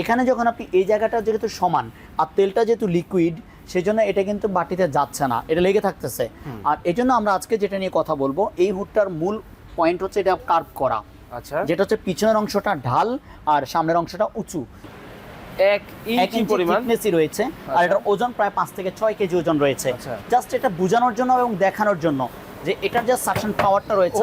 এখানে যখন আপনি এই জায়গাটা যেহেতু সমান আর তেলটা যেহেতু লিকুইড সেই জন্য এটা কিন্তু বাটিতে যাচ্ছে না এটা লেগে থাকতেছে। আর এই জন্য আমরা আজকে যেটা নিয়ে কথা বলব এই হুডটার মূল পয়েন্ট হচ্ছে এটা কার্ভ করা। আচ্ছা। যেটা হচ্ছে পিছনের অংশটা ঢাল আর সামনের অংশটা উঁচু। এক ইঞ্চি পরিমাণ। রয়েছে আর আচ্ছা। এটার ওজন প্রায় পাঁচ থেকে ছয় কেজি ওজন রয়েছে। আচ্ছা। জাস্ট এটা বোঝানোর জন্য এবং দেখানোর জন্য যে এটার যে সাকশন পাওয়ারটা রয়েছে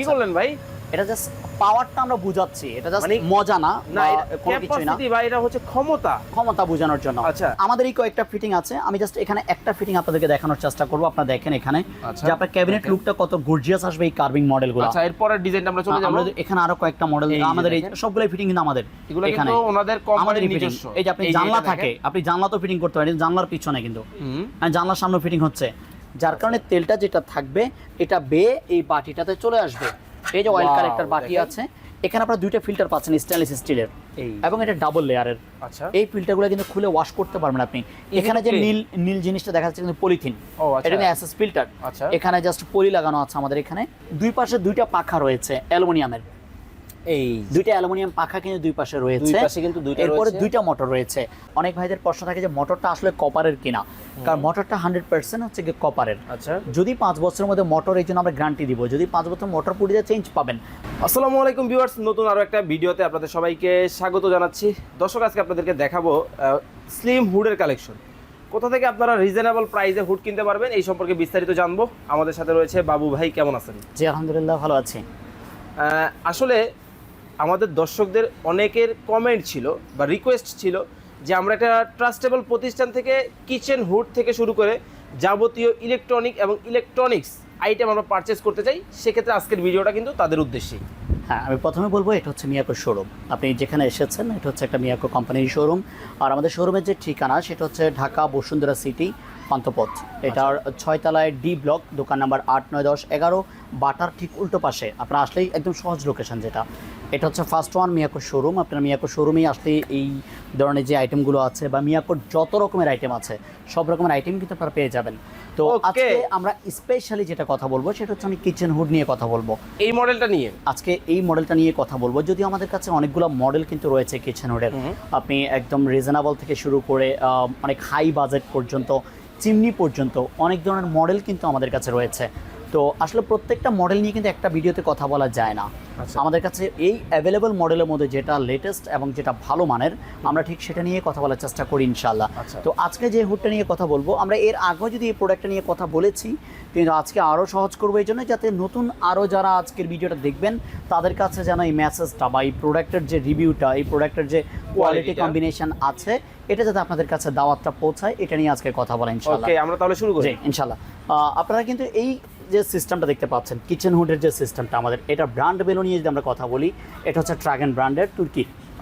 কি করলেন ভাই? এটা জাস্ট পাওয়ারটা আমরা বুঝাচ্ছি। এটা জাস্ট মানে- মজা না না কোনো কিছুই না। ভাই এটা হচ্ছে ক্ষমতা। ক্ষমতা বোঝানোর জন্য। আচ্ছা। আমাদের এই কয়েকটা ফিটিং আছে। আমি জাস্ট এখানে একটা ফিটিং আপনাদেরকে দেখানোর চেষ্টা করব। আপনারা দেখেন এখানে আচ্ছা। যে আপনার ক্যাবিনেট। লুকটা কত গর্জিয়াস আসবে এই কার্ভিং মডেলগুলো আচ্ছা এরপরের ডিজাইনটা আমরা চলে যাব। আমরা এখানে আরও কয়েকটা মডেল আমাদের এই। সবগুলো ফিটিং কিন্তু আমাদের এগুলো এখানে। কিন্তু ওনাদের কোম্পানির নিজস্ব। এই যে আপনি জানলা থাকে আপনি জানলা তো ফিটিং করতে পারেন জানলার পিছনে কিন্তু। হুম। জানলার সামনে ফিটিং হচ্ছে। যার কারণে তেলটা যেটা থাকবে এটা বেয়ে এই বাটিটাতে চলে আসবে। এই যে অয়েল কালেক্টর বাকি আছে এখানে আপনারা দুইটা ফিল্টার পাচ্ছেন স্টেনলেস স্টিলের এবং এটা ডাবল লেয়ারের আচ্ছা। এই ফিল্টারগুলো কিন্তু খুলে ওয়াশ করতে পারবেন আপনি। এখানে যে নীল নীল জিনিসটা দেখা যাচ্ছে কিন্তু পলিথিন ও আচ্ছা। এটা কিন্তু অ্যাসেস ফিল্টার আচ্ছা। এখানে জাস্ট পলি লাগানো আছে আমাদের এখানে। দুই পাশে দুইটা পাখা রয়েছে অ্যালুমিনিয়ামের। এই দুইটা অ্যালুমিনিয়াম পাখা কিন্তু দুই পাশে দুই রয়েছে পাশে কিন্তু দুইটা এরপরে দুইটা মোটর রয়েছে। অনেক ভাইদের প্রশ্ন থাকে যে মোটরটা আসলে কপারের কিনা? কারণ মোটরটা হান্ড্রেড পার্সেন্ট হচ্ছে কি কপারের আচ্ছা। যদি পাঁচ বছরের মধ্যে মোটর এই জন্য আমরা গ্যারান্টি দিব যদি পাঁচ বছর মোটর পুড়িয়ে চেঞ্জ পাবেন। আসসালামু আলাইকুম ভিউয়ার্স নতুন আরও একটা ভিডিওতে আপনাদের সবাইকে স্বাগত জানাচ্ছি। দর্শক আজকে আপনাদেরকে দেখাবো স্লিম হুডের কালেকশন কোথা থেকে আপনারা রিজনেবল প্রাইসে হুড কিনতে পারবেন এই সম্পর্কে বিস্তারিত জানব। আমাদের সাথে রয়েছে বাবু ভাই কেমন আছেন? জি আলহামদুলিল্লাহ ভালো আছি। আসলে আমাদের দর্শকদের অনেকের কমেন্ট ছিল বা রিকোয়েস্ট ছিল যে আমরা একটা ট্রাস্টেবল প্রতিষ্ঠান থেকে কিচেন হুড থেকে শুরু করে যাবতীয় ইলেকট্রনিক এবং ইলেকট্রনিক্স আইটেম আমরা পারচেস করতে চাই, সেক্ষেত্রে আজকের ভিডিওটা কিন্তু তাদের উদ্দেশ্যেই। হ্যাঁ আমি প্রথমে বলব, এটা হচ্ছে মিয়াকো শোরুম আপনি যেখানে এসেছেন, এটা হচ্ছে একটা মিয়াকো কোম্পানির শোরুম আর আমাদের শোরুমের যে ঠিকানা, সেটা হচ্ছে ঢাকা বসুন্ধরা সিটি পান্তপথ এটার ছয়তলায় ডি ব্লক দোকান নাম্বার আট নয় দশ এগারো বাটার ঠিক উল্টো পাশে। আপনার আসলেই একদম সহজ লোকেশন যেটা। এটা হচ্ছে ফার্স্ট ওয়ান মিয়াকোর শোরুম আপনার মিয়াকো শোরুমেই আসলে এই ধরনের যে আইটেমগুলো আছে বা মিয়াকোর যত রকমের আইটেম আছে সব রকমের আইটেম কিন্তু আপনারা পেয়ে যাবেন। তো. আজকে আমরা স্পেশালি যেটা কথা বলব সেটা হচ্ছে আমি কিচেন হুড নিয়ে কথা বলব। এই মডেলটা নিয়ে? আজকে এই মডেলটা নিয়ে কথা বলব। যদি আমাদের কাছে অনেকগুলো মডেল কিন্তু রয়েছে কিচেন হোডের আপনি একদম রিজনেবল থেকে শুরু করে অনেক হাই বাজেট পর্যন্ত চিমনি পর্যন্ত অনেক ধরনের মডেল কিন্তু আমাদের কাছে রয়েছে তো আসলে প্রত্যেকটা মডেল নিয়ে কিন্তু একটা ভিডিওতে কথা বলা যায় না আচ্ছা। আমাদের কাছে এই অ্যাভেলেবল মডেলের মধ্যে যেটা লেটেস্ট এবং যেটা ভালো মানের আমরা ঠিক সেটা নিয়ে কথা বলার চেষ্টা করি ইনশাল্লাহ আচ্ছা। তো আজকে যে হুডটা নিয়ে কথা বলব আমরা এর আগেও যদি এই প্রোডাক্টটা নিয়ে কথা বলেছি কিন্তু আজকে আরও সহজ করব এই জন্য যাতে নতুন আরও যারা আজকের ভিডিওটা দেখবেন তাদের কাছে যেন এই মেসেজটা বা এই প্রোডাক্টের যে রিভিউটা এই প্রোডাক্টের যে কোয়ালিটি। কম্বিনেশন আছে এটা যাতে আপনাদের কাছে দাওয়াতটা পৌঁছায় এটা নিয়ে আজকে কথা বলা ইনশাল্লাহ ওকে আমরা তাহলে শুরু করি। জি ইনশাল্লাহ আপনারা কিন্তু এই যে সিস্টেমটা দেখতে পাচ্ছেন কিচেন হুডের যে সিস্টেমটা আমাদের এটা ব্র্যান্ড বেলো নিয়ে যদি আমরা কথা বলি এটা হচ্ছে ট্রাগন ব্র্যান্ডের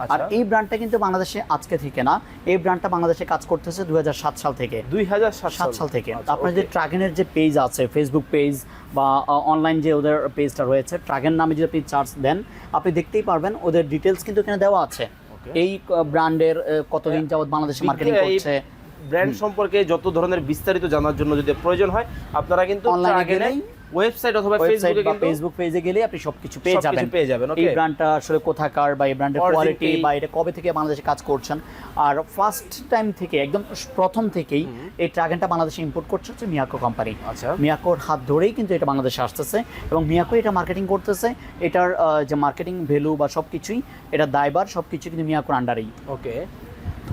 আচ্ছা। আর এই ব্র্যান্ডটা কিন্তু বাংলাদেশে আজকে থেকে না এই ব্র্যান্ডটা বাংলাদেশে কাজ করতেছে দুই হাজার সাত সাল থেকে। দুই হাজার সাত সাল থেকে। আচ্ছা, আপনার যে. ট্রাগেনের যে পেজ আছে ফেসবুক পেজ বা অনলাইন যে ওদের পেজটা রয়েছে ট্রাগেন নামে যদি আপনি চার্জ দেন আপনি দেখতেই পারবেন ওদের ডিটেলস কিন্তু এখানে দেওয়া আছে. এই ব্র্যান্ডের কতদিন যাবত বাংলাদেশে মার্কেটিং করছে? ব্র্যান্ড সম্পর্কে যত ধরনের বিস্তারিত জানার জন্য যদি প্রয়োজন হয় আপনারা কিন্তু গেলেই ওয়েবসাইট অথবা ফেসবুকে বা কিন্তু ফেসবুক পেজে গেলে আপনি সবকিছু পেয়ে যাবেন। পেয়ে যাবেন, এই ব্র্যান্ডটা আসলে কোথাকার বা এই ব্র্যান্ডের কোয়ালিটি বা এটা কবে থেকে বাংলাদেশে কাজ করছেন। আর ফার্স্ট টাইম থেকে একদম প্রথম থেকেই এই ট্রাগেনটা বাংলাদেশে ইম্পোর্ট করছে হচ্ছে মিয়াকো কোম্পানি আচ্ছা। মিয়াকোর হাত ধরেই কিন্তু এটা বাংলাদেশে আসতেছে এবং মিয়াকো এটা মার্কেটিং করতেছে। এটার যে মার্কেটিং ভ্যালু বা সব কিছুই এটা দায়বার সব কিছু কিন্তু মিয়াকোর আন্ডারেই ওকে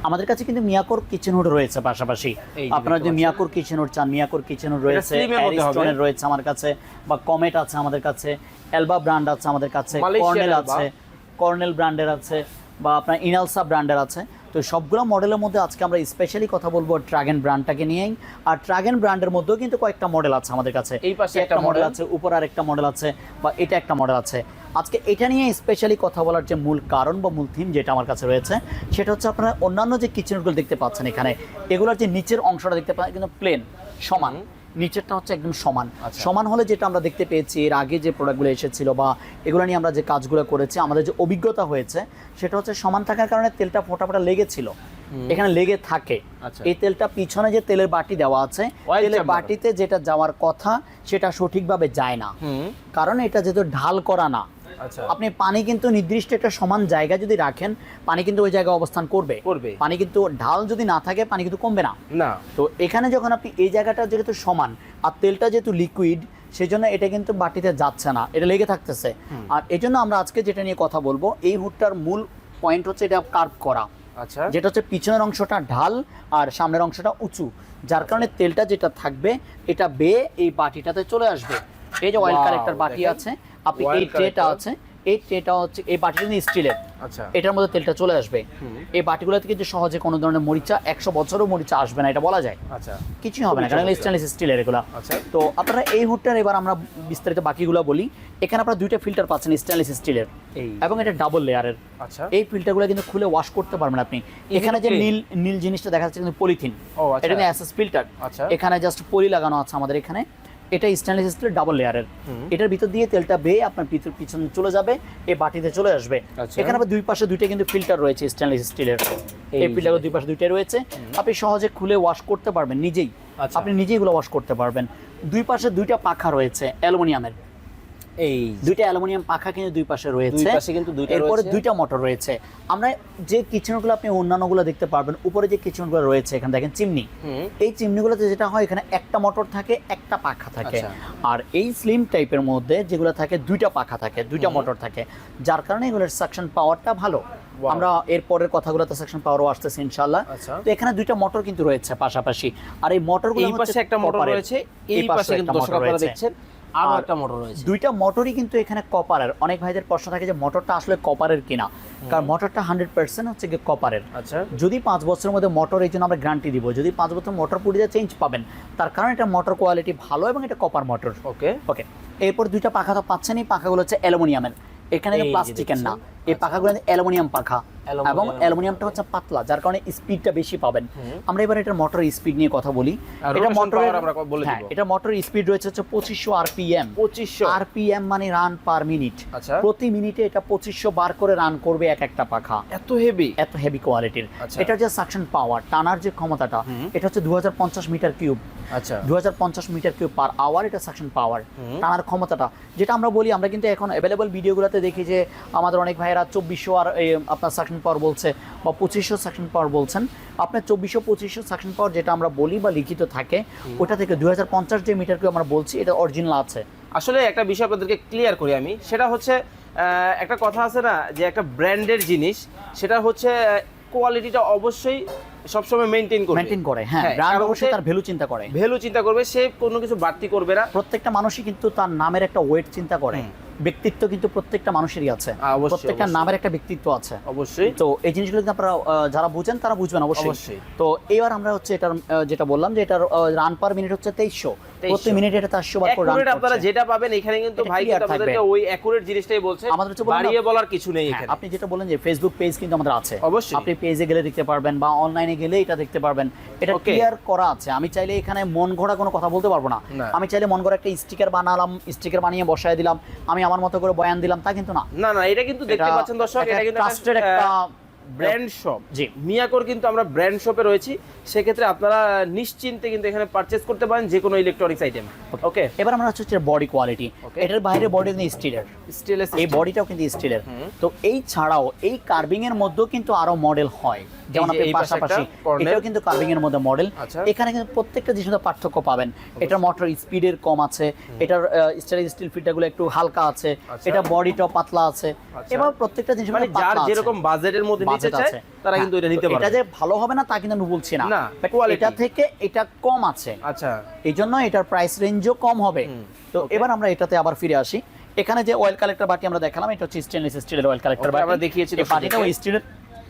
আমাদের কাছে কিন্তু মিয়াকোর কিচেন হুড রয়েছে পাশাপাশি। আপনারা যদি মিয়াকোর কিচেন হুড চান মিয়াকোর কিচেন হুড রয়েছে। অ্যারিস্টনের রয়েছে আমার কাছে বা কমেট আছে আমাদের কাছে এলবা ব্র্যান্ড আছে আমাদের কাছে কর্নেল আছে কর্নেল ব্র্যান্ডের আছে বা আপনার ইনালসা ব্র্যান্ডের আছে। তো সবগুলো মডেলের মধ্যে আজকে আমরা স্পেশালি কথা বলব ট্রাগেন ব্র্যান্ডটাকে নিয়েই। আর ট্রাগেন ব্র্যান্ডের মধ্যেও কিন্তু কয়েকটা মডেল আছে আমাদের কাছে। এই পাশে একটা মডেল আছে উপর আর একটা মডেল আছে বা এটা একটা মডেল আছে। আজকে এটা নিয়ে স্পেশালি কথা বলার যে মূল কারণ বা মূল থিম যেটা আমার কাছে রয়েছে সেটা হচ্ছে আপনারা অন্যান্য যে কিচেনগুলো দেখতে পাচ্ছেন এখানে এগুলোর যে নিচের অংশটা দেখতে পাচ্ছেন কিন্তু প্লেন সমান। নিচেরটা হচ্ছে একদম সমান। আচ্ছা। সমান হলে যেটা আমরা দেখতে পেয়েছি এর আগে যে প্রোডাক্টগুলো এসেছিল বা এগুলো নিয়ে আমরা যে কাজগুলো করেছি আমাদের যে অভিজ্ঞতা হয়েছে সেটা হচ্ছে সমান থাকার কারণে তেলটা ফোটা ফোটা লেগেছিল এখানে লেগে থাকে। আচ্ছা। এই তেলটা পিছনে যে তেলের বাটি দেওয়া আছে তেলের বাটিতে যেটা যাওয়ার কথা সেটা সঠিকভাবে যায় না। কারণ এটা যেহেতু ঢাল করা না আপনি পানি কিন্তু নির্দিষ্ট একটা সমান জায়গা যদি রাখেন পানি কিন্তু ওই জায়গায় অবস্থান করবে। করবে। পানি কিন্তু ঢাল যদি না থাকে পানি কিন্তু কমবে না। না। তো এখানে যখন আপনি এই জায়গাটা যেহেতু সমান আর তেলটা যেহেতু লিকুইড সেই জন্য এটা কিন্তু বাটিতে যাচ্ছে না এটা লেগে থাকতেছে। আর এই জন্য আমরা আজকে যেটা নিয়ে কথা বলব এই হুডটার মূল পয়েন্ট হচ্ছে এটা কার্ভ করা। আচ্ছা। যেটা হচ্ছে পিছনের অংশটা ঢাল আর সামনের অংশটা উঁচু। যার কারণে তেলটা যেটা থাকবে এটা বেয়ে এই বাটিটাতে চলে আসবে। এই যে অয়েল কালেক্টর বাটি আছে আপনি এই ট্রেটা আছে এই ট্রেটা হচ্ছে এই বাটিটা স্টিলের আচ্ছা। এটার মধ্যে তেলটা চলে আসবে। এই বাটিগুলোতে কিন্তু সহজে কোনো ধরনের মরিচা একশো বছরও মরিচা আসবে না এটা বলা যায়। আচ্ছা। কিছুই হবে না কারণ। স্টেনলেস স্টিলের এগুলো। আচ্ছা। তো আপনারা এই হুডটার এবার আমরা বিস্তারিত বাকিগুলো বলি। এখানে আপনারা দুইটা ফিল্টার পাচ্ছেন স্টেনলেস স্টিলের এই। এবং এটা ডাবল লেয়ারের আচ্ছা। এই ফিল্টারগুলো কিন্তু খুলে ওয়াশ করতে পারবেন আপনি। এখানে যে নীল নীল জিনিসটা দেখা যাচ্ছে কিন্তু পলিথিন ও আচ্ছা। এটা কিন্তু অ্যাসেস ফিল্টার আচ্ছা। এখানে জাস্ট পলি লাগানো আছে আমাদের এখানে। এটা স্টেনলেস স্টিলের ডাবল লেয়ারের এটার ভিতর দিয়ে তেলটা বেয়ে আপনার পিছনে চলে যাবে এই বাটিতে চলে আসবে। আচ্ছা। এখানে আবার দুই পাশে দুইটা কিন্তু ফিল্টার রয়েছে স্টেনলেস স্টিলের এই এই যে। ফিল্টার দুই পাশে দুইটা রয়েছে। আপনি সহজে খুলে ওয়াশ করতে পারবেন নিজেই। আচ্ছা। আপনি নিজেই এগুলো ওয়াশ করতে পারবেন। দুই পাশে দুইটা পাখা রয়েছে অ্যালুমিনিয়ামের। এই দুইটা অ্যালুমিনিয়াম পাখা কিন্তু দুই পাশে রয়েছে। দুই পাশে কিন্তু দুইটা এরপরে দুইটা মোটর রয়েছে। আমরা যে কিচেনগুলো আপনি অন্যান্যগুলো দেখতে পারবেন উপরে যে কিচেনগুলো রয়েছে এখানে দেখেন চিমনি। এই চিমনিগুলোতে যেটা হয় এখানে একটা মোটর থাকে একটা পাখা থাকে। আচ্ছা। আর এই স্লিম টাইপের মধ্যে যেগুলো থাকে দুইটা পাখা থাকে দুইটা মোটর থাকে। যার কারণে এগুলোর সাকশন পাওয়ারটা ভালো। আমরা এর পরের কথাগুলোতে সাকশন পাওয়ারও আসতেছে ইনশাল্লাহ আচ্ছা। তো এখানে দুইটা মোটর কিন্তু রয়েছে পাশাপাশি। আর এই মোটরগুলো এই পাশে একটা মোটর রয়েছে এই পাশে কিন্তু দর্শক আপনারা দেখছেন আরও একটা মোটর রয়েছে। দুইটা মোটরই কিন্তু এখানে কপারের অনেক ভাইদের প্রশ্ন থাকে যে মোটরটা আসলে কপারের কিনা। কারণ মোটরটা হান্ড্রেড পার্সেন্ট হচ্ছে গিয়ে কপারের আচ্ছা। যদি পাঁচ বছরের মধ্যে মোটর এই জন্য আমরা গ্যারান্টি দিব যদি পাঁচ বছর মোটর পুড়িয়ে চেঞ্জ পাবেন। তার কারণ এটা মোটর কোয়ালিটি ভালো এবং এটা কপার মোটর ওকে ওকে এরপর দুইটা পাখা তো পাচ্ছেন এই পাখাগুলো হচ্ছে অ্যালুমিনিয়ামের। এখানে প্লাস্টিকের না। এই পাখাগুলো অ্যালুমিনিয়াম পাখা। এবং অ্যালুমিনিয়ামটা হচ্ছে পাতলা যার কারণে স্পিডটা বেশি পাবেন। আমরা এবার এটার মোটর স্পিড নিয়ে কথা বলি। এটা বলে হ্যাঁ দিব। এটা মোটরের স্পিড রয়েছে হচ্ছে পঁচিশশো আরপিএম পঁচিশশো। আরপিএম মানে রান পার মিনিট আচ্ছা। প্রতি মিনিটে এটা পঁচিশশো বার করে রান করবে এক একটা পাখা। এত হেভি এত হেভি কোয়ালিটির আচ্ছা। এটা যে সাকশন পাওয়ার টানার যে ক্ষমতাটা এটা হচ্ছে দুহাজার পঞ্চাশ মিটার কিউব আচ্ছা। দুহাজার পঞ্চাশ মিটার কিউব পার আওয়ার এটা সাকশন পাওয়ার টানার ক্ষমতাটা যেটা আমরা বলি আমরা কিন্তু এখন অ্যাভেলেবল ভিডিওগুলোতে দেখি যে আমাদের অনেক ভাইয়েরা চব্বিশশো আর আপনার সাকশন পাওয়ার বলছে বা পঁচিশশো সাকশন পাওয়ার বলছেন। আপনার চব্বিশশো পঁচিশশো সাকশন পাওয়ার যেটা আমরা বলি বা লিখিত থাকে ওটা থেকে দু যে মিটার কিউব আমরা বলছি এটা অরিজিনাল আছে। আসলে একটা বিষয় আপনাদেরকে ক্লিয়ার করি আমি সেটা হচ্ছে একটা কথা আছে না যে একটা ব্র্যান্ডের জিনিস সেটা হচ্ছে কোয়ালিটিটা অবশ্যই সবসময় মেনটেন করবে। মেনটেন করে হ্যাঁ ব্র্যান্ড অবশ্যই তার ভ্যালু চিন্তা করে। ভ্যালু চিন্তা করবে সে কোনো কিছু বাড়তি করবে না। প্রত্যেকটা মানুষই কিন্তু তার নামের একটা ওয়েট চিন্তা করে। ব্যক্তিত্ব কিন্তু প্রত্যেকটা মানুষেরই আছে। প্রত্যেকটা নামের একটা ব্যক্তিত্ব আছে। অবশ্যই। তো এই জিনিসগুলো কিন্তু আপনারা যারা বুঝেন তারা বুঝবেন অবশ্যই। অবশ্যই। তো এবার আমরা হচ্ছে এটার যেটা বললাম যে এটার রান পার মিনিট হচ্ছে তেইশশো। 2300 প্রতি মিনিটে এটা বার করে রান আপনারা যেটা পাবেন এখানে কিন্তু ভাই কিন্তু আপনাদেরকে ওই অ্যাকুরেট জিনিসটাই বলছে। আমাদের হচ্ছে বাড়িয়ে বলার কিছু নেই হ্যাঁ, এখানে। আপনি যেটা বলেন যে ফেসবুক পেজ কিন্তু আমাদের আছে। অবশ্যই। আপনি পেজে গেলে দেখতে পারবেন বা অনলাইনে গেলে এটা দেখতে পারবেন। এটা ক্লিয়ার করা আছে। আমি চাইলে এখানে মন ঘোরা কোনো কথা বলতে পারব না। আমি চাইলে মন ঘোরা একটা স্টিকার বানালাম স্টিকার বানিয়ে বসায় দিলাম। আমি আমার মতো করে বয়ান দিলাম তা কিন্তু না। না না এটা কিন্তু দেখতে পাচ্ছেন দর্শক এটা কিন্তু একটা ব্র্যান্ড শপ জি। মিয়াকোর কিন্তু আমরা ব্র্যান্ড শপে রয়েছি। সেক্ষেত্রে আপনারা নিশ্চিন্তে কিন্তু এখানে পারচেজ করতে পারেন যে কোনো ইলেকট্রনিক্স আইটেম ওকে এবার আমরা হচ্ছে বডি কোয়ালিটি এটার বাইরে বডি কিন্তু স্টিলের স্টেনলেস এই বডিটাও কিন্তু স্টিলের তো এই ছাড়াও এই কার্ভিং এর মধ্যেও কিন্তু আরও মডেল হয়। যেমন আপনি পাশাপাশি এটাও কিন্তু কার্ভিং এর মধ্যে মডেল আচ্ছা। এখানে কিন্তু প্রত্যেকটা পার্থক্য পাবেন। এটার মোটর স্পিডের কম আছে। এটার স্টাইল স্টিল ফিটাগুলো একটু হালকা আছে। আচ্ছা। এটা বডিটাও পাতলা আছে। আচ্ছা। এবার প্রত্যেকটা জিনিস মানে যার যেরকম বাজেটের মধ্যে নিতে চায় তারা কিন্তু এটা নিতে এটা যে ভালো হবে না তা কিন্তু আমি বলছি না। এটা থেকে এটা কম আছে। আচ্ছা। এই জন্য এটার প্রাইস রেঞ্জও কম হবে। তো এবার আমরা এটাতে আবার ফিরে আসি। এখানে যে অয়েল কালেক্টর বাটি আমরা দেখালাম এটা হচ্ছে স্টেনলেস স্টিলের অয়েল কালেক্টর বাটি আমরা দেখিয়েছি বাটিটা স্টিলের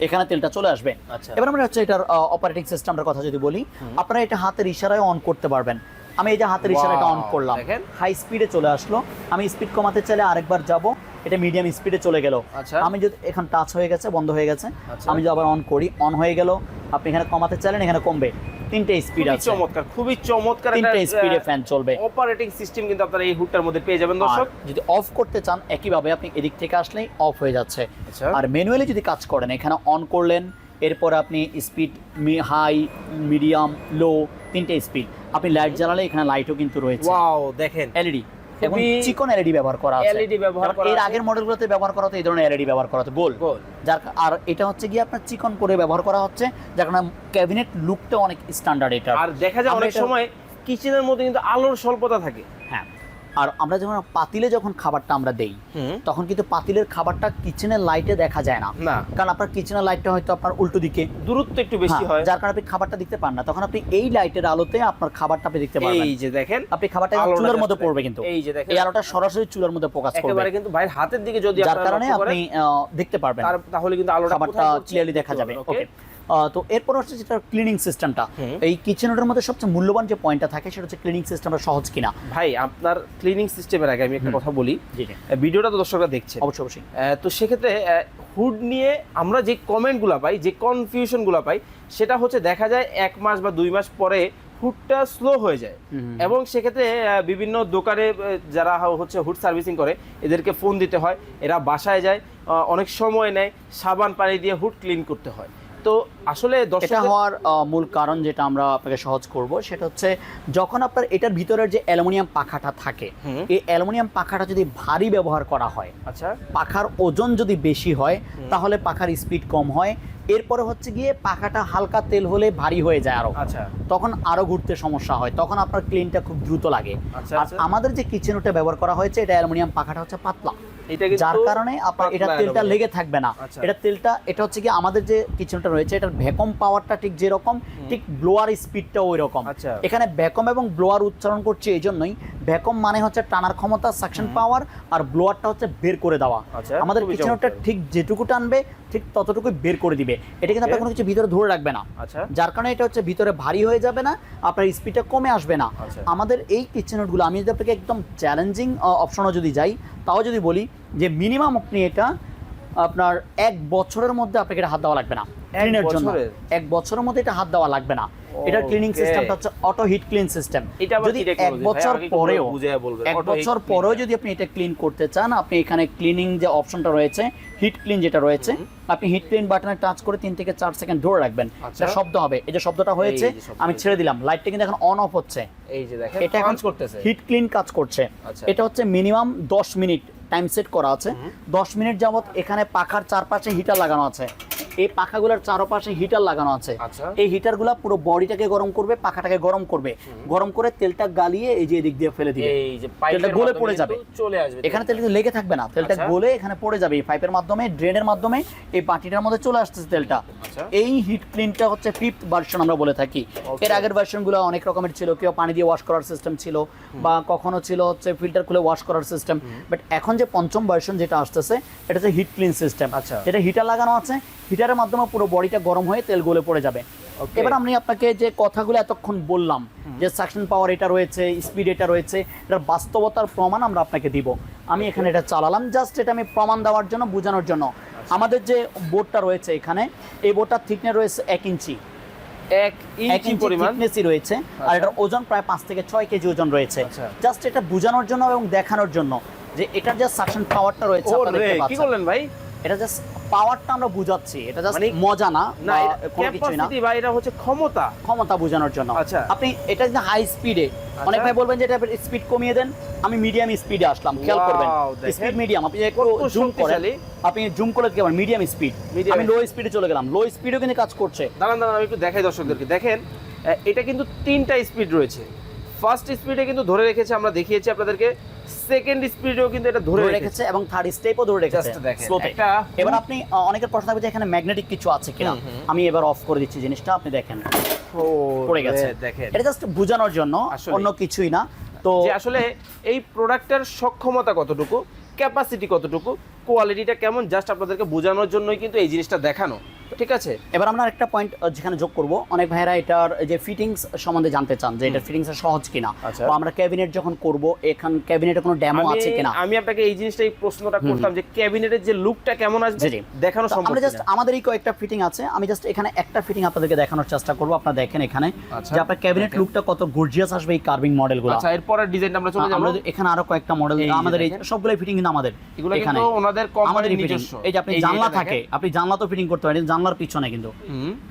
এখানে তেলটা চলে আসবে। আচ্ছা। এবার আমরা হচ্ছে এটার অপারেটিং সিস্টেমটার কথা যদি বলি আপনারা এটা হাতের ইশারায় অন করতে পারবেন। আমি এই যে হাতের ইশারায় এটা অন করলাম। হাই স্পিডে চলে আসলো। আমি স্পিড কমাতে চাইলে আরেকবার যাব। এটা মিডিয়াম স্পিডে চলে গেল। আচ্ছা। আমি যদি এখন টাচ হয়ে গেছে বন্ধ হয়ে গেছে আচ্ছা। আমি যদি আবার অন করি অন হয়ে গেল আপনি এখানে কমাতে চাইলেন এখানে কমবে। তিনটে স্পিড আছে। চমৎকার খুবই চমৎকার তিনটে স্পিডে ফ্যান চলবে। অপারেটিং সিস্টেম কিন্তু আপনারা এই হুডটার মধ্যে পেয়ে যাবেন দর্শক। যদি অফ করতে চান একইভাবে আপনি এদিক থেকে আসলেই অফ হয়ে যাচ্ছে। আচ্ছা। আর ম্যানুয়ালি যদি কাজ করেন এখানে অন করলেন এরপর আপনি স্পিড হাই মিডিয়াম লো তিনটে স্পিড আপনি লাইট জ্বালালে এখানে লাইটও কিন্তু রয়েছে। ওয়াও দেখেন। এলইডি এবং চিকন এলইডি ব্যবহার করা আছে। এলইডি ব্যবহার যেমন করা এর। আগের মডেলগুলোতে ব্যবহার করা হতো এই ধরনের এলইডি ব্যবহার করা হতো গোল। যার আর এটা হচ্ছে গিয়ে আপনার চিকন করে ব্যবহার করা হচ্ছে যার কারণে ক্যাবিনেট লুকটা অনেক স্ট্যান্ডার্ড এটা আর দেখা যায় অনেক সময় কিচেনের মধ্যে কিন্তু আলোর স্বল্পতা থাকে। আর আমরা যখন পাতিলে যখন খাবারটা আমরা দেই তখন কিন্তু পাতিলের খাবারটা কিচেনের লাইটে দেখা যায় না। কারণ আপনার কিচেনের লাইটটা হয়তো আপনার উল্টো দিকে। দূরত্ব একটু বেশি হ্যাঁ, হয়। যার কারণে আপনি খাবারটা দেখতে পান না। তখন আপনি এই লাইটের আলোতে আপনার খাবারটা আপনি দেখতে পারবেন। এই যে দেখেন আপনি খাবারটা চুলের মধ্যে। পড়বে কিন্তু। এই যে দেখেন। এই আলোটা সরাসরি চুলের মধ্যে ফোকাস করবে। একেবারে কিন্তু ভাইয়ের হাতের দিকে যদি যার কারণে আপনি দেখতে পারবেন। তাহলে কিন্তু আলোটা খাবারটা ক্লিয়ারলি দেখা যাবে। ওকে তো এরপর হচ্ছে যেটা ক্লিনিং সিস্টেমটা। এই কিচেনের মধ্যে সবচেয়ে মূল্যবান যে পয়েন্টটা থাকে সেটা হচ্ছে ক্লিনিং সিস্টেমটা সহজ কিনা। ভাই আপনার ক্লিনিং সিস্টেমের আগে আমি একটা কথা বলি। ভিডিওটা তো দর্শকরা দেখছে অবশ্যই অবশ্যই। তো সেক্ষেত্রে হুড নিয়ে আমরা যে কমেন্টগুলো পাই যে কনফিউশনগুলো পাই সেটা হচ্ছে দেখা যায় এক মাস বা দুই মাস পরে হুডটা স্লো হয়ে যায়। এবং সেক্ষেত্রে বিভিন্ন দোকানে যারা হচ্ছে হুড সার্ভিসিং করে এদেরকে ফোন দিতে হয়। এরা বাসায় যায় অনেক সময় নেয় সাবান পানি দিয়ে হুড ক্লিন করতে হয়। তো আসলে এটা হওয়ার মূল কারণ যেটা আমরা আপনাকে সহজ করব সেটা হচ্ছে যখন আপনার এটার ভিতরের যে অ্যালুমিনিয়াম পাখাটা থাকে এই অ্যালুমিনিয়াম পাখাটা যদি ভারী ব্যবহার করা হয় আচ্ছা। পাখার ওজন যদি বেশি হয় তাহলে পাখার স্পিড কম হয়। এরপরে হচ্ছে গিয়ে পাখাটা হালকা তেল হলে ভারী হয়ে যায় আরও। আচ্ছা। তখন আরও ঘুরতে সমস্যা হয়। তখন আপনার ক্লিনটা খুব দ্রুত লাগে। আচ্ছা, আর আচ্ছা। আমাদের যে কিচেন ওটা ব্যবহার করা হয়েছে এটা অ্যালুমিনিয়াম পাখাটা হচ্ছে পাতলা। যার কারণে আপনার এটা তেলটা লেগে থাকবে না। আচ্ছা। এটা তেলটা এটা হচ্ছে কি আমাদের যে কিচেনটা রয়েছে এটার ভ্যাকম পাওয়ারটা ঠিক যেরকম ঠিক ব্লোয়ার স্পিডটা ওই রকম। এখানে ভ্যাকম এবং ব্লোয়ার উচ্চারণ করছে এই জন্যই। ভ্যাকুম মানে হচ্ছে টানার ক্ষমতা সাকশন পাওয়ার আর ব্লোয়ারটা হচ্ছে বের করে দেওয়া। আচ্ছা, আমাদের কিচেনটা ঠিক যেটুকু টানবে ঠিক ততটুকুই বের করে দিবে। এটা কিন্তু আপনার কোনো কিছু ভিতরে ধরে রাখবে না। আচ্ছা। যার কারণে এটা হচ্ছে ভিতরে ভারী হয়ে যাবে না আপনার স্পিডটা কমে আসবে না। আচ্ছা। আমাদের এই কিচেন নোটগুলো আমি যদি আপনাকে একদম চ্যালেঞ্জিং অপশনও যদি যাই তাও যদি বলি যে মিনিমাম আপনি এটা আপনার এক বছরের মধ্যে আপনাকে এটা হাত দেওয়া লাগবে না। ক্লিনের জন্য। এক বছরের মধ্যে এটা হাত দেওয়া লাগবে না। এটা ক্লিনিং সিস্টেমটা হচ্ছে অটো হিট ক্লিন সিস্টেম এটা যদি এক বছর পরেও এক বছর পরেও যদি আপনি এটা ক্লিন করতে চান আপনি এখানে ক্লিনিং যে অপশনটা রয়েছে হিট ক্লিন যেটা রয়েছে আপনি হিট ক্লিন বাটনে টাচ করে তিন থেকে চার সেকেন্ড ধরে রাখবেন। আচ্ছা। এটা শব্দ হবে। এই যে শব্দটা হয়েছে আমি ছেড়ে দিলাম। লাইটটা কিন্তু এখন অন অফ হচ্ছে। এই যে দেখেন এটা punch করতেছে। হিট ক্লিন কাজ করছে। আচ্ছা। এটা হচ্ছে মিনিমাম দশ মিনিট টাইম সেট করা আছে। দশ মিনিট যাবত এখানে পাখার চারপাশে হিটার লাগানো আছে। এই পাখাগুলোর চারপাশে হিটার লাগানো আছে। আচ্ছা। এই হিটারগুলো পুরো বডিটাকে গরম করবে পাখাটাকে গরম করবে। গরম করে তেলটা গালিয়ে এই যে এদিক দিয়ে ফেলে দিবে। তেলটা গলে পড়ে যাবে। চলে আসবে এখানে তেল কিন্তু লেগে থাকবে না। তেলটা আচ্ছা। গলে এখানে পড়ে যাবে। এই পাইপের মাধ্যমে ড্রেনের মাধ্যমে এই বাটিটার মধ্যে চলে আসতেছে তেলটা। এই হিট ক্লিনটা হচ্ছে ফিফথ ভার্সন আমরা বলে থাকি। এর আগের ভার্সনগুলো অনেক রকমের ছিল কেউ পানি দিয়ে ওয়াশ করার সিস্টেম ছিল বা কখনো ছিল হচ্ছে ফিল্টার খুলে ওয়াশ করার সিস্টেম বাট এখন যে পঞ্চম ভার্সন যেটা আসতেছে এটা হচ্ছে হিট ক্লিন সিস্টেম আচ্ছা। এটা হিটার লাগানো আছে হিটারের মাধ্যমে পুরো বডিটা গরম হয়ে তেল গলে পড়ে যাবে. এবার আমি আপনাকে যে কথাগুলো এতক্ষণ বললাম যে সাকশন পাওয়ার এটা রয়েছে স্পিড এটা রয়েছে এটার বাস্তবতার প্রমাণ আমরা আপনাকে দিব আমি এখানে এটা চালালাম জাস্ট এটা আমি প্রমাণ দেওয়ার জন্য বোঝানোর জন্য আচ্ছা। আমাদের যে বোর্ডটা রয়েছে এখানে এই বোর্ডটার থিকনেস রয়েছে এক ইঞ্চি এক ইঞ্চি পরিমাণ রয়েছে আর আচ্ছা। এটার ওজন প্রায় পাঁচ থেকে ছয় কেজি ওজন রয়েছে আচ্ছা। জাস্ট এটা বোঝানোর জন্য এবং দেখানোর জন্য যে এটার যে সাকশন পাওয়ারটা রয়েছে কি। করলেন ভাই এটা জাস্ট পাওয়ারটা আমরা বুঝাচ্ছি। এটা জাস্ট মানে- মজা না না কোনো কিছুই না। ভাই এটা হচ্ছে ক্ষমতা। ক্ষমতা বোঝানোর জন্য। আচ্ছা। আপনি এটা যদি হাই স্পিডে অনেক ভাই বলবেন যে এটা স্পিড কমিয়ে দেন আমি মিডিয়াম স্পিডে আসলাম খেয়াল করবেন। স্পিড মিডিয়াম আপনি একটু জুম করেন। আপনি জুম করে দেখতে পারেন মিডিয়াম স্পিড আমি লো স্পিডে চলে গেলাম। লো স্পিডও কিন্তু কাজ করছে। দাঁড়ান দাঁড়ান আমি একটু দেখাই দর্শকদেরকে। দেখেন এটা কিন্তু তিনটা স্পিড রয়েছে। ফার্স্ট স্পিডে কিন্তু ধরে রেখেছে আমরা দেখিয়েছি আপনাদেরকে। সেকেন্ড স্পিডেও কিন্তু এটা ধরে রেখেছে। এবং থার্ড স্টেপও ধরে রেখেছে। স্লোতে এবার আপনি অনেকের প্রশ্ন থাকবে যে এখানে ম্যাগনেটিক কিছু আছে কিনা। আমি এবার অফ করে দিচ্ছি জিনিসটা আপনি দেখেন। পড়ে গেছে। দেখেন। এটা জাস্ট বোঝানোর জন্য। অন্য কিছুই না। তো আসলে এই প্রোডাক্টটার সক্ষমতা কতটুকু ক্যাপাসিটি কতটুকু কোয়ালিটিটা কেমন জাস্ট আপনাদেরকে বোঝানোর জন্যই কিন্তু এই জিনিসটা দেখানো। ঠিক আছে? এবার আমরা একটা পয়েন্ট যেখানে যোগ করব। অনেক ভাইরা এটার যে ফিটিংস সম্বন্ধে জানতে চান যে এটার ফিটিংস সহজ কিনা। আচ্ছা। বা আমরা ক্যাবিনেট যখন করব এখান ক্যাবিনেটে কোনো ডেমো আছে কিনা? আমি আপনাকে এই জিনিসটা এই প্রশ্নটা করতাম যে ক্যাবিনেটের যে লুকটা কেমন আসবে। দেখানো সম্ভব আমরা জাস্ট? আমাদের এই কয়েকটা ফিটিং আছে। আমি জাস্ট এখানে একটা ফিটিং আপনাদেরকে দেখানোর চেষ্টা করব। আপনারা দেখেন এখানে আচ্ছা, যে আপনার ক্যাবিনেট লুকটা কত গর্জিয়াস আসবে এই কার্ভিং মডেলগুলো আচ্ছা এরপরের ডিজাইনটা আমরা চলে যাব। আমরা এখানে আরও কয়েকটা মডেল আমাদের এই দেখেন। সবগুলো ফিটিং কিন্তু আমাদের এগুলো কিন্তু ওনাদের কোম্পানির নিজস্ব। এই যে আপনি জানলা থাকে আপনি জানলা তো ফিটিং করতে পারেন জানলার পিছনে কিন্তু।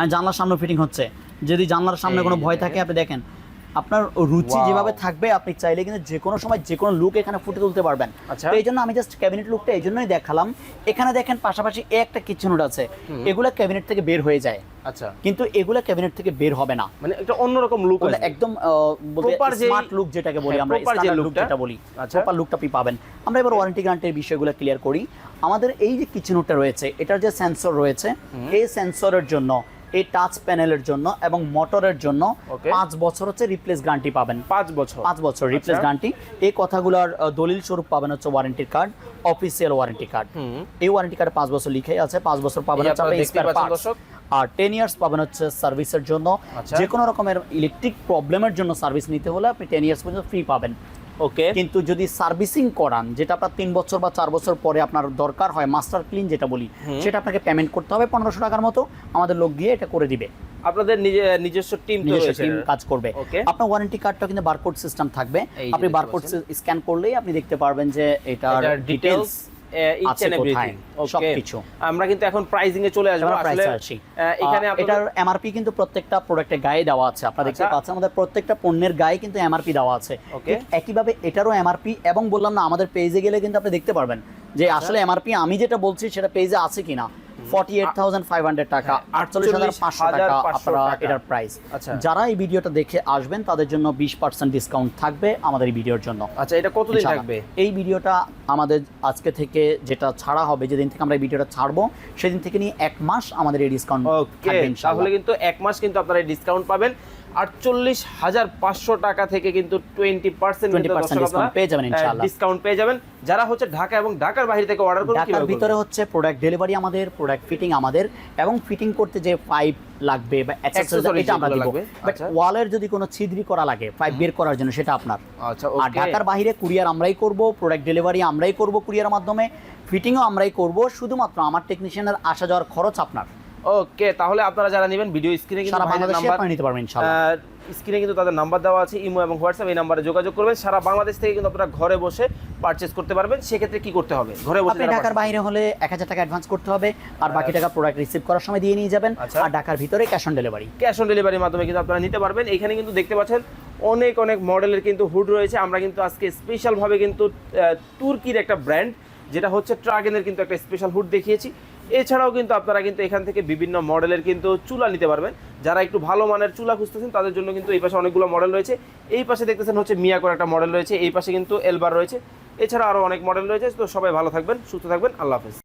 জানলার সামনে ফিটিং হচ্ছে। যদি জানলার সামনে কোনো ভয় থাকে আপনি দেখেন আপনার রুচি যেভাবে থাকবে আপনি চাইলে কিন্তু যে কোনো সময় যে কোনো লুক এখানে ফুটে তুলতে পারবেন। আচ্ছা। তো এই জন্য আমি জাস্ট ক্যাবিনেট লুকটা এই জন্যই দেখালাম। এখানে দেখেন পাশাপাশি এ একটা কিচেন আছে। এগুলো ক্যাবিনেট থেকে বের হয়ে যায়। আচ্ছা। কিন্তু এগুলো ক্যাবিনেট থেকে বের হবে না। মানে একটা অন্যরকম লুক ওগুলো একদম Proper যেই- স্মার্ট লুক যেটাকে বলি হ্যাঁ, আমরা যে স্ট্যান্ডার্ড লুক যেটা বলি আচ্ছা। প্রপার লুকটা আপনি পাবেন। আমরা এবার ওয়ারেন্টি গ্যারান্টির বিষয়গুলো ক্লিয়ার করি। আমাদের এই যে কিচেনটা রয়েছে এটার যে সেন্সর রয়েছে এই সেন্সরের জন্য এই টাচ প্যানেলের জন্য এবং মোটরের জন্য পাঁচ বছর হচ্ছে রিপ্লেস গ্যারান্টি পাবেন। পাঁচ বছর। পাঁচ বছর রিপ্লেস আচ্ছা। গ্যারান্টি এই কথাগুলোর দলিল স্বরূপ পাবেন হচ্ছে warranty card official warranty card এই ওয়ারেন্টি কার্ডে পাঁচ বছর লিখে আছে পাঁচ বছর পাবেন হচ্ছে। আর টেন ইয়ার্স পাবেন হচ্ছে সার্ভিসের জন্য। আচ্ছা। যে কোনো রকমের ইলেকট্রিক প্রবলেমের জন্য সার্ভিস নিতে হলে আপনি টেন ইয়ার্স পর্যন্ত ফ্রি পাবেন। ওকে। কিন্তু যদি সার্ভিসিং করান যেটা আপনার তিন বছর বা চার বছর পরে আপনার দরকার হয় মাস্টার ক্লিন যেটা বলি সেটা আপনাকে পেমেন্ট করতে হবে পনেরোশো টাকার মতো আমাদের লোক গিয়ে এটা করে দিবে। আপনাদের নিজে নিজস্ব টিম টিম কাজ করবে। আপনার ওয়ারেন্টি কার্ডটা কিন্তু বারকোড সিস্টেম থাকবে। আপনি বারকোড স্ক্যান করলেই আপনি দেখতে পারবেন যে এটা ডিটেলস ইচ এন্ড এভরিথিং সবকিছু। আমরা কিন্তু এখন প্রাইসিং এ চলে আসব আসলে এখানে এটার এমআরপি কিন্তু প্রত্যেকটা প্রোডাক্টের গায়ে দেওয়া আছে আপনারা দেখতে আচ্ছা। পাচ্ছেন আমাদের প্রত্যেকটা পণ্যের গায়ে কিন্তু এমআরপি দেওয়া আছে. ঠিক একইভাবে এটারও এমআরপি এবং বললাম না আমাদের পেজে গেলে কিন্তু আপনি দেখতে পারবেন যে আচ্ছা। আসলে এমআরপি আমি যেটা বলছি সেটা পেজে আছে কিনা টাকা হ্যাঁ, আটচল্লিশ হাজার পাঁচশো টাকা আপনারা এটার প্রাইস আচ্ছা। যারা এই ভিডিওটা দেখে আসবেন তাদের জন্য বিশ পার্সেন্ট ডিসকাউন্ট থাকবে আমাদের এই ভিডিওর জন্য। আচ্ছা এটা কতদিন। থাকবে? এই ভিডিওটা আমাদের আজকে থেকে যেটা ছাড়া হবে যেদিন থেকে আমরা এই ভিডিওটা ছাড়বো সেদিন থেকে নিয়ে এক মাস আমাদের এই ডিসকাউন্ট থাকবে তাহলে কিন্তু এক মাস কিন্তু আপনারা ডিসকাউন্ট পাবেন। আটচল্লিশ হাজার পাঁচশো টাকা থেকে কিন্তু টোয়েন্টি পার্সেন্ট 20% discount পেয়ে যাবেন ডিসকাউন্ট পেয়ে যাবেন। যারা হচ্ছে ঢাকা এবং ঢাকার বাইরে থেকে অর্ডার করবেন ঢাকার ভিতরে হচ্ছে প্রোডাক্ট ডেলিভারি আমাদের প্রোডাক্ট ফিটিং আমাদের এবং ফিটিং করতে যে পাইপ লাগবে বা এটা আমরা দিব। বাট আচ্ছা। ওয়ালের যদি কোনো ছিদ্রি করা লাগে পাইপ বের করার জন্য সেটা আপনার। আচ্ছা আর ঢাকার বাইরে কুরিয়ার আমরাই করব প্রোডাক্ট ডেলিভারি আমরাই করব কুরিয়ার মাধ্যমে ফিটিংও আমরাই করব। শুধুমাত্র আমার টেকনিশিয়ানের আসা যাওয়ার খরচ আপনার। ওকে তাহলে আপনারা যারা নেবেন ভিডিও স্ক্রিনে কিন্তু সারা বাংলাদেশে নাম্বার নিতে পারবেন ইনশাআল্লাহ। স্ক্রিনে কিন্তু তাদের নাম্বার দেওয়া আছে ইমো এবং হোয়াটসঅ্যাপ এই নাম্বারে যোগাযোগ করবেন। সারা বাংলাদেশ থেকে কিন্তু আপনারা ঘরে বসে পারচেজ করতে পারবেন। সেক্ষেত্রে কি করতে হবে? ঘরে বসে আপনি ঢাকার বাইরে হলে এক হাজার টাকা অ্যাডভান্স করতে হবে আর বাকি টাকা প্রোডাক্ট রিসিভ করার সময় দিয়ে নিয়ে যাবেন আচ্ছা। আর ঢাকার ভিতরে cash on delivery cash on ডেলিভারির মাধ্যমে কিন্তু আপনারা নিতে পারবেন। এখানে কিন্তু দেখতে পাচ্ছেন অনেক অনেক মডেলের কিন্তু হুড রয়েছে। আমরা কিন্তু আজকে স্পেশালভাবে কিন্তু তুর্কির একটা ব্র্যান্ড যেটা হচ্ছে ট্রাগেনের কিন্তু একটা স্পেশাল হুড দেখিয়েছি। এছাড়াও কিন্তু আপনারা কিন্তু এখান থেকে বিভিন্ন মডেলের কিন্তু চুলা নিতে পারবেন। যারা একটু ভালো মানের চুলা খুঁজতেছেন, তাদের জন্য কিন্তু এই পাশে অনেকগুলো মডেল রয়েছে। এই পাশে দেখতেছেন হচ্ছে মিয়াকোর একটা মডেল রয়েছে, এই পাশে কিন্তু এলবার রয়েছে। এছাড়া আরও অনেক মডেল রয়েছে, তো সবাই ভালো থাকবেন, সুস্থ থাকবেন, আল্লাহ হাফেজ।